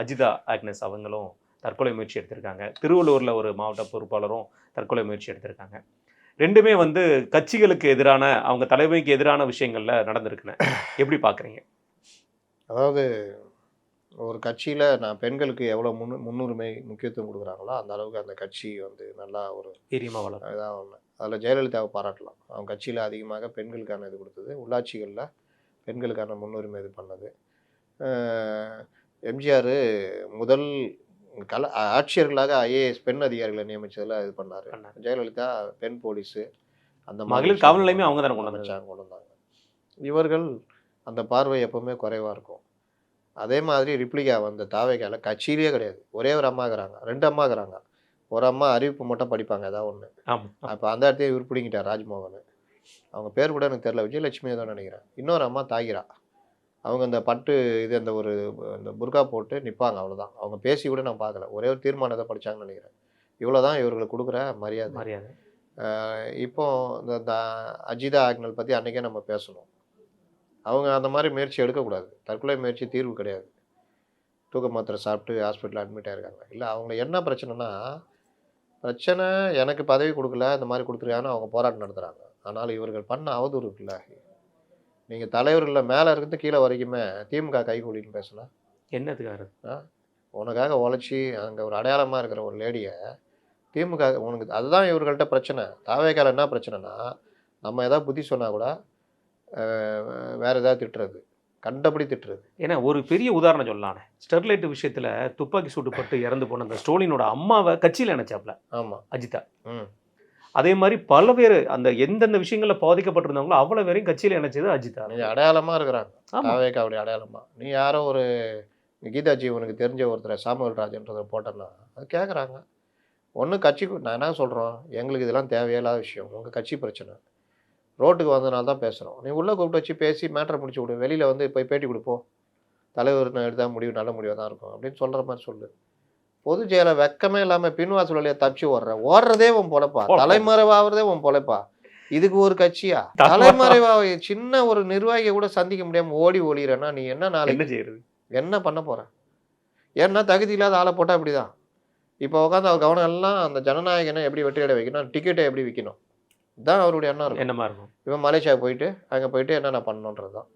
Ajitha Agnes அவங்களும் தற்கொலை முயற்சி எடுத்திருக்காங்க. திருவள்ளூரில் ஒரு மாவட்ட பொறுப்பாளரும் தற்கொலை முயற்சி எடுத்திருக்காங்க. ரெண்டுமே வந்து கட்சிகளுக்கு எதிரான அவங்க தலைமைக்கு எதிரான விஷயங்கள்ல நடந்திருக்குன்னு. எப்படி பார்க்குறீங்க அதாவது ஒரு கட்சியில் நான் பெண்களுக்கு எவ்வளோ முன்னு முன்னுரிமை முக்கியத்துவம் கொடுக்குறாங்களோ அந்த அளவுக்கு அந்த கட்சி வந்து நல்லா ஒரு வீரியமாக வளரும். இதாக ஒன்று அதில் ஜெயலலிதாவை பாராட்டலாம். அவங்க கட்சியில் அதிகமாக பெண்களுக்கான இது கொடுத்தது. உள்ளாட்சிகளில் பெண்களுக்கான முன்னுரிமை இது பண்ணது. எம்ஜிஆர் முதல் கல ஆட்சியர்களாக ஐஏஎஸ் பெண் அதிகாரிகளை நியமிச்சதில் இது பண்ணார். ஜெயலலிதா பெண் போலீஸு அந்த மகளிர் காவல் நிலையமே அவங்க தானே கொண்டு வந்தாங்க? கொண்டு வந்தாங்க. இவர்கள் அந்த பார்வை எப்பவுமே குறைவாக இருக்கும். அதே மாதிரி ரிப்ளிகா வந்த தாவைக்கால கட்சியிலேயே கிடையாது. ஒரே ஒரு அம்மாக்குறாங்க ரெண்டு அம்மாக்குறாங்க ஒரு அம்மா அறிவிப்பு மட்டும் படிப்பாங்க ஏதாவது ஒன்று அப்போ அந்த இடத்தையே இவர் பிடிங்கிட்டார் ராஜ்மோகன். அவங்க பேர் கூட எனக்கு தெரியல. விஜயலட்சுமி தான் நினைக்கிறேன். இன்னொரு அம்மா தாகிரா. அவங்க இந்த பட்டு இது அந்த ஒரு இந்த புர்கா போட்டு நிற்பாங்க அவ்வளவுதான். அவங்க பேசி கூட நான் பார்க்கல. ஒரே ஒரு தீர்மானத்தை படிச்சாங்கன்னு நினைக்கிறேன். இவ்வளவுதான் இவர்களுக்கு கொடுக்குற மரியாதை. மரியாதை. இப்போ இந்த அஜிதா ஆக்னல் பற்றி அன்றைக்கே நம்ம பேசணும். அவங்க அந்த மாதிரி முயற்சி எடுக்கக்கூடாது. தற்கொலை முயற்சி தீர்வு கிடையாது. தூக்க மாத்திரை சாப்பிட்டு ஹாஸ்பிட்டலில் அட்மிட் ஆயிருக்காங்க. இல்லை அவங்க என்ன பிரச்சனைனா பிரச்சனை எனக்கு பதவி கொடுக்கல இந்த மாதிரி கொடுத்துருக்காங்கன்னு அவங்க போராட்டம் நடத்துகிறாங்க ஆனால் இவர்கள் பண்ண அவதூறு இருக்குல்ல. நீங்கள் தலைவர்களில் மேலே இருந்து கீழே வரைக்குமே திமுக கைகூலின்னு பேசினா என்னதுக்காரு உனக்காக உழைச்சி அங்கே ஒரு அடையாளமாக இருக்கிற ஒரு லேடியை திமுக உனக்கு அதுதான் இவர்கள்ட்ட பிரச்சனை. தாவேக்கால என்ன பிரச்சனைனா நம்ம ஏதாவது புத்தி சொன்னால் கூட வேற ஏதாவது திட்டுறது. கண்டபடி திட்டுறது. ஏன்னா ஒரு பெரிய உதாரணம் சொல்லலானே ஸ்டெர்லைட் விஷயத்துல துப்பாக்கி சூட்டுப்பட்டு இறந்து போன அந்த ஸ்டோலினோட அம்மாவை கட்சியில் நினைச்சாப்ல ஆமாம் அஜிதா ம். அதே மாதிரி பல பேர் அந்த எந்தெந்த விஷயங்கள்ல பாதிக்கப்பட்டிருந்தாங்களோ அவ்வளவு பேரையும் கட்சியில் இணைச்சது அஜிதா நீ அடையாளமாக இருக்கிறாங்க. ஆமா. தாவேக்காவுடைய அடையாளமாக நீ யாரோ ஒரு கீதா ஜீவனுக்கு தெரிஞ்ச ஒருத்தர் சாமுவல் ராஜன்றதை போட்டேன்னா அது கேட்குறாங்க ஒன்று கட்சி நான் என்ன சொல்கிறோம் எங்களுக்கு இதெல்லாம் தேவையில்லாத விஷயம். உங்கள் கட்சி பிரச்சனை. ரோட்டுக்கு வந்தனால தான் பேசுகிறோம் நீ உள்ளே கூப்பிட்டு வச்சு பேசி மேட்டரை முடிச்சு விடு. வெளியில் வந்து போய் பேட்டி கொடுப்போம். தலைவர் எடுத்தா முடிவு நல்ல முடிவாக தான் இருக்கும். அப்படின்னு சொல்கிற மாதிரி சொல்லு. பொது ஜெயில வெக்கமே இல்லாமல் பின்வாசல் வழியாக தப்பிச்சு ஓடுற. ஓடுறதே உன் பொழப்பா. தலைமறைவாகிறதே உன் பொழைப்பா. இதுக்கு ஒரு கட்சியா? தலைமறைவா சின்ன ஒரு நிர்வாகியை கூட சந்திக்க முடியாம ஓடி ஒளிகிறேன்னா நீ என்ன நாளைக்கு என்ன செய்யறது? என்ன பண்ண போற? ஏன்னா தகுதி இல்லாத ஆளை போட்டால் அப்படிதான் இப்போ உட்காந்து அவர் கவனம் எல்லாம் அந்த ஜனநாயகனை எப்படி வெற்றியடை வைக்கணும் டிக்கெட்டை எப்படி விற்கணும் இதுதான் அவருடைய எண்ணம் இருக்கும். என்னமா இருக்கும்? இவன் மலேசியா போயிட்டு அங்கே போயிட்டு என்னென்ன பண்ணணுன்றது தான்